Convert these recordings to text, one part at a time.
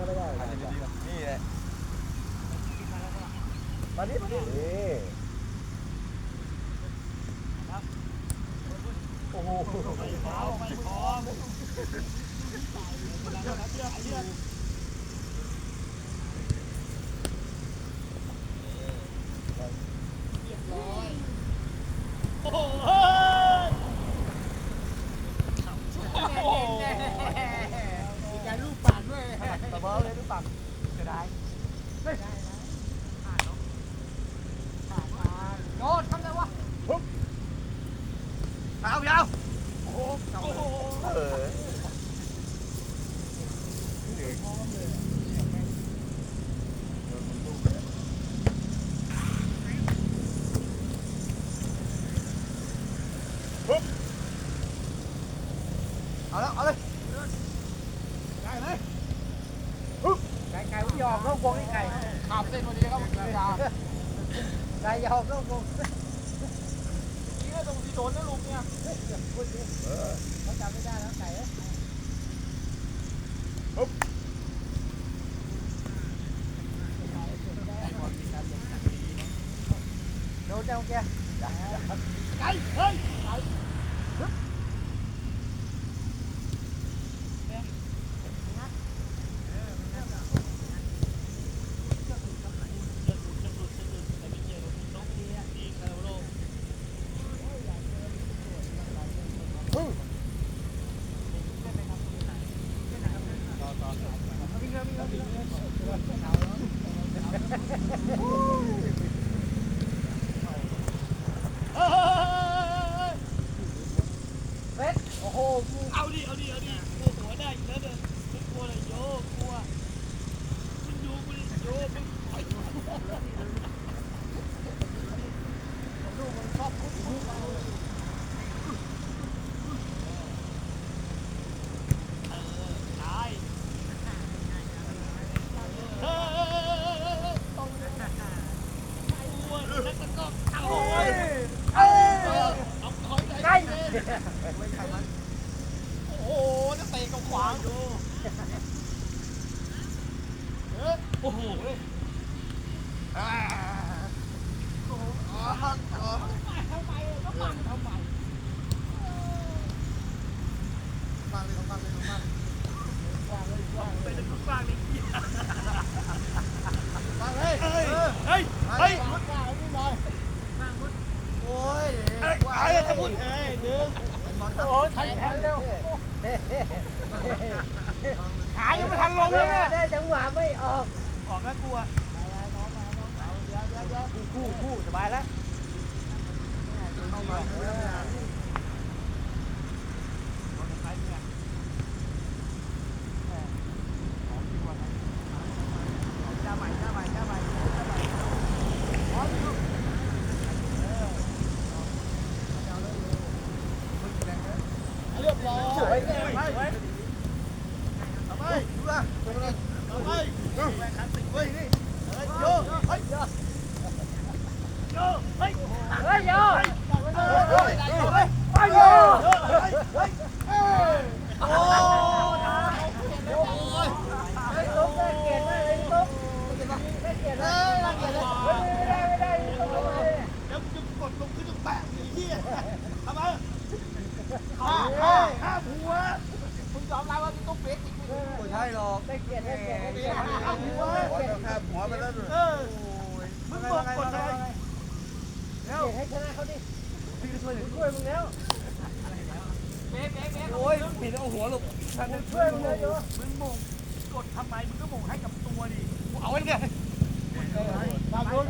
ก็ไม่ได้นี่แหละมาดิมาดิ เบอร์เลยหรือเปล่าจะได้ โจนะลุงเนี่ยเฮ้ยเกือบพูดดิเออเขาจำไม่ได้แล้วไก่ すいません。 โอ้โหจะเตะกับขวางดูโอ้โห ออกแล้วกลัวคู่คู่สบายแล้ว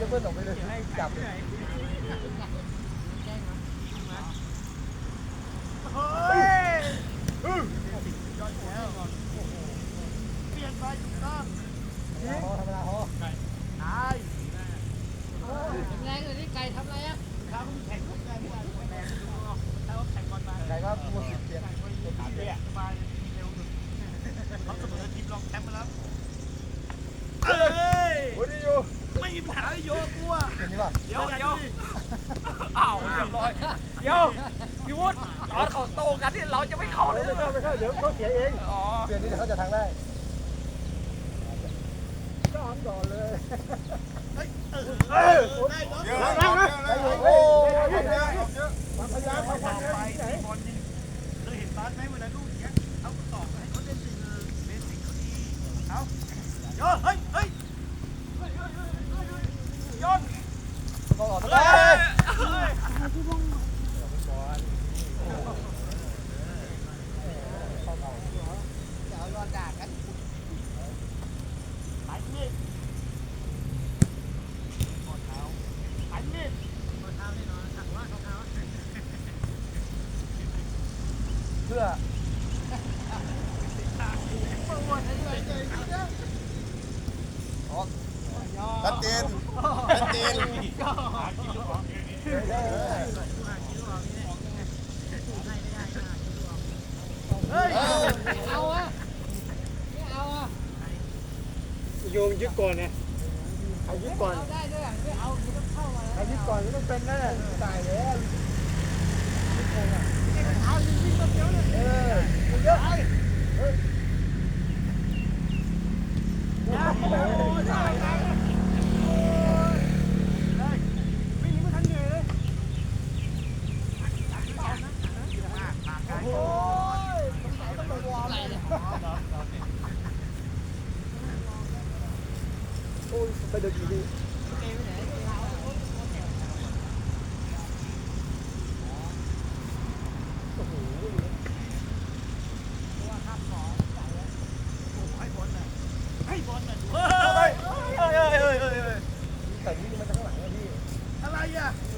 จะเบิ้ลออกไปเลยจับพอธรรมดาพอแรเลยนี่ไก่ทำไรอะใครก็มัวสิบเสียงโอ้ยนี่อยู่ไม่มีปัญหาเลยโย กูอะเห็นนี่ป่ะเดี๋ยวเดี๋ยวอ้าวเรียบร้อยเดี๋ยวพี่วุฒิตอนเขาโตกันที่เราจะไม่เข้าเลยไม่เข้าไม่เข้าเดี๋ยวเขาเสียเองอ๋อเปลี่ยนนี่เดี๋ยวเขาจะทางได้ก็อมก่อนเลยเฮ้ยเยอะแล้วเยอะแล้วโอ้ยเยอะเยอะความพยายามความพยายามที่ไหนบอลยิงเคยเห็นบาสไหมเวลาลูกอย่างเงี้ยเอาตอกให้เขาเล่นสิเออเบสิกเขาดีเอาโยนเฮ้ยเฮ้ยโย 아, 아, 아, 아, 아, 아, ยึดก่อนไงใครยึดก่อน เอาได้ด้วยอะไม่เอามันก็เข้ามา ใคร แล้ว ยึดก่อนก็ต้องเป็นนั่นแหละตายแล้ว เอาจริงๆก็เดี๋ยวเลย เออเยอะไอ้เฮ้ย วิ่งไม่ทันเหนื่อยเลย โอ้ยสงสัยต้องไปวอร์มเลยโอ้ยไปเดินดีดีโอ้โห ให้บอลหน่อยให้บอลหน่อย เฮ้ยเฮ้ยเฮ้ยเฮ้ยเฮ้ย แต่นี่มันจะข้างหลังนะพี่ อ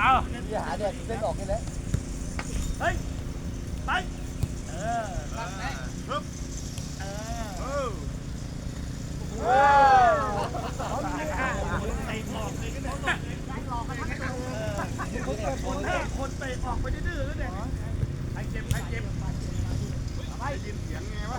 เอาอย่าหาแดดเส้นออกกันแล้วเฮ้ย ไป เออปึ๊บเออโอ้ไปออกเลยก็ได้งคนคนเตะออกไปดื้อแล้วเนี่ยไอเจ็บใคเจ็บไปดินเสียงไงวะ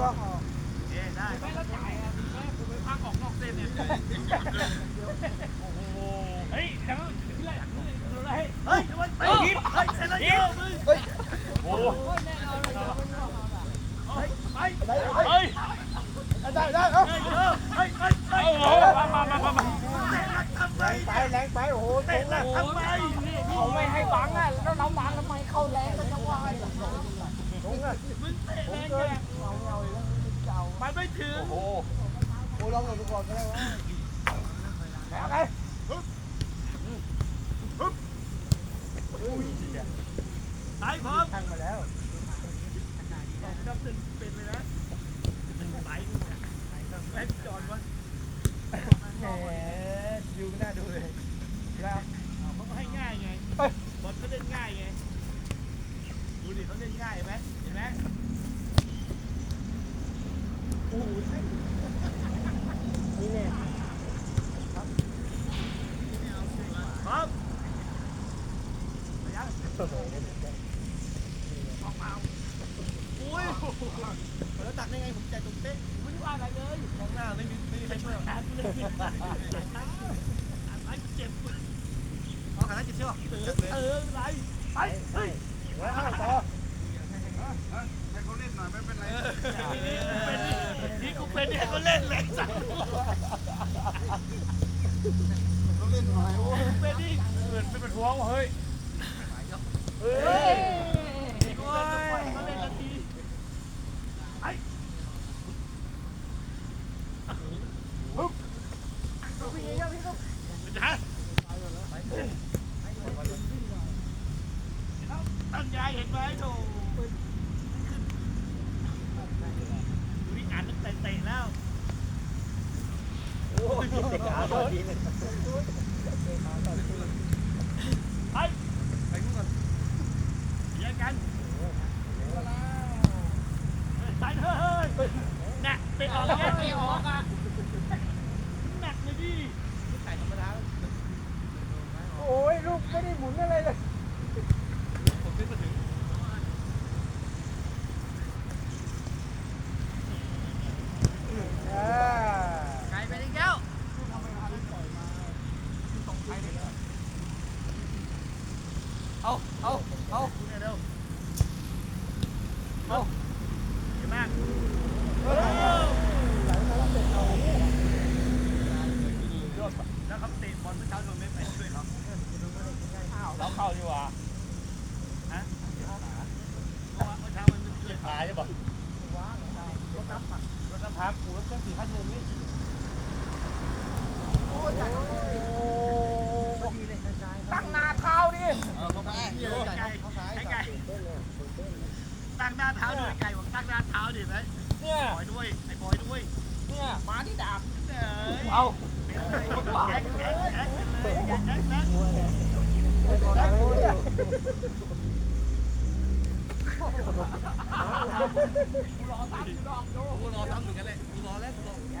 ก็เอได้ไม่เราจ่ายอะแม่ผมไปพักออกนอกเส้นเนี่ย อไรเฮ้ยไว้เอาต่อให้เขาเล่นหน่อยไม่เป็นไรนี่กูเป็นนี่เขเล่นเลยสัตว์เขเล่นหน่อยโอ้เป็นนี่เหมือนเป็นหัวเฮ้ยเฮ้ย ไป เอา เอารอซ้ำอรอกูรอซ้ำอยู่กันเลยกูรอแล้วกูรอให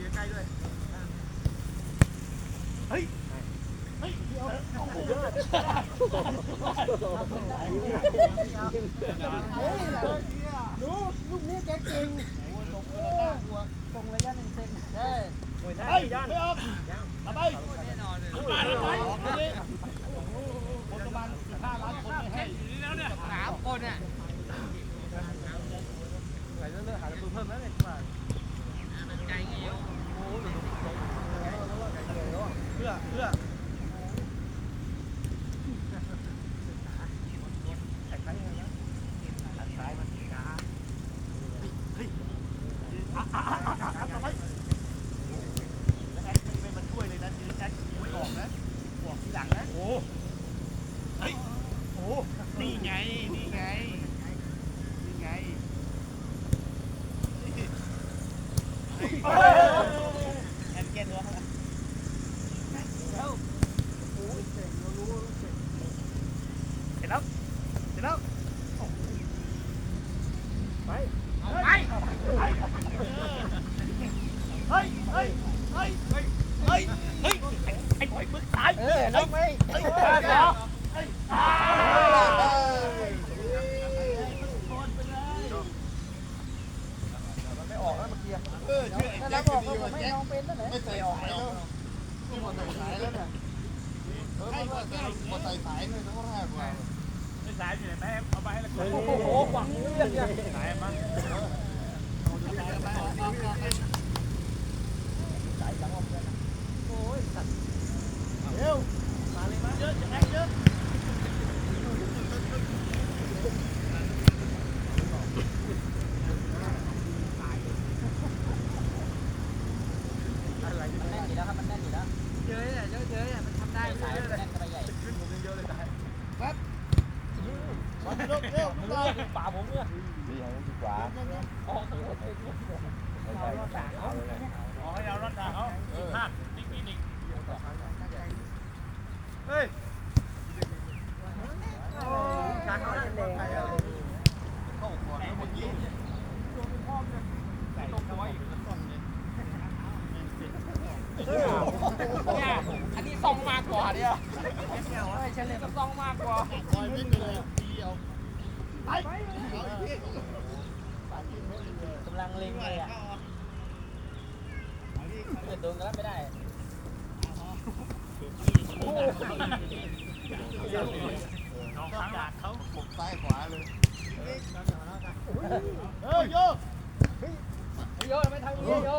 อยู่ใกล้ด้วยเฮ้ยเฮ้ยเดี๋ยวเอาเยอะดูลูกนี้แกเก่ง 不是 Vai, vai. ซ่องมากกว่าเนี่ยฉันเล่นซ่องมากกว่าคอยวิ่งไปเลยดีเอไปกำลังเล็งเลยอะเกิดโดนก็นแล้ไม่ได้น้องข้างหลังเขาผมซ้ายขวาเลยเฮ้ยโยเฮ้ยโยไม่ทำอย่างนี้โย